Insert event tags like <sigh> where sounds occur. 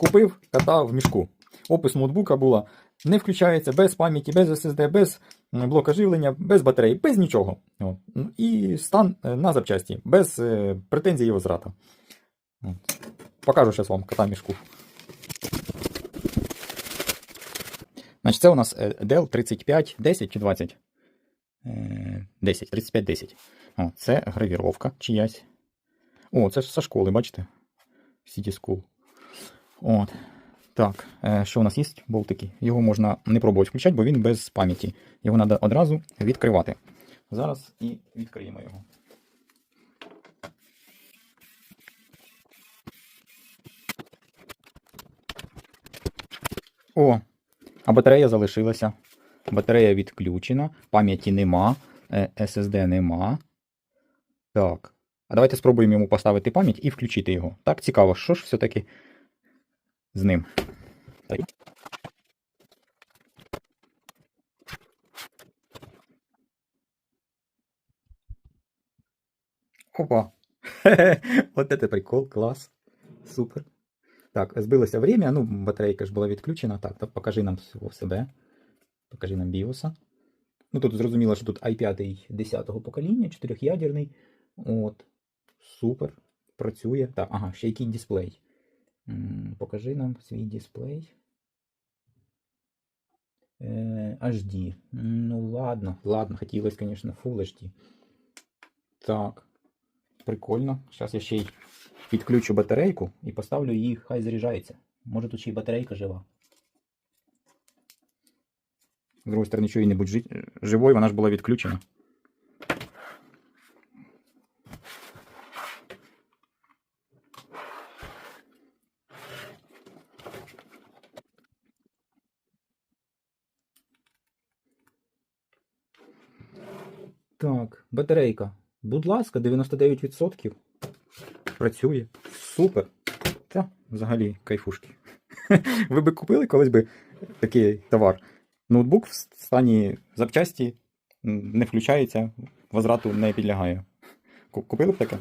Купив, катав в мішку. Опис ноутбука була. Не включається без пам'яті, без SSD, без блока живлення, без батареї, без нічого. От. Ну, І стан е, на запчасті, без е, претензій і возврата. От. Покажу зараз вам кота в мішку. Значить, це у нас е, Dell 35 10 чи 20? Е, 10, 35 10. О, це гравіровка чиясь. О, це ж зі школи, бачите? City School. От. Так, е, що у нас є? Болтики. Його можна не пробувати включати, бо він без пам'яті. Його треба одразу відкривати. Зараз і відкриємо його. О, а батарея залишилася. Батарея відключена, пам'яті нема, е, SSD нема. Так. А давайте спробуємо йому поставити пам'ять і включити його. Так, цікаво, що ж все-таки з ним. Опа. <laughs> Вот это прикол, клас. Супер. Так, збилося время, ну, батарейка ж була відключена. Так, то покажи нам себе. Покажи нам біоса. Ну, тут зрозуміло, що тут i5 10-го покоління, 4-ядерний. От. Супер. Працює. Так, ага, ще який дисплей. Покажи нам свій дисплей. Е, HD. Ну ладно, ладно, хотілося, звісно, Full HD. Так. Прикольно. Зараз я ще й підключу батарейку і поставлю її, хай заряджається. Може тут ще й батарейка жива. З другої сторони, що її не будь жи- живою, вона ж була відключена. Так, батарейка. Будь ласка, 99%. Працює. Супер. Та, взагалі, кайфушки. <laughs> Ви би купили колись би такий товар. Ноутбук в стані запчасті не включається, возврату не підлягає. Купили б таке?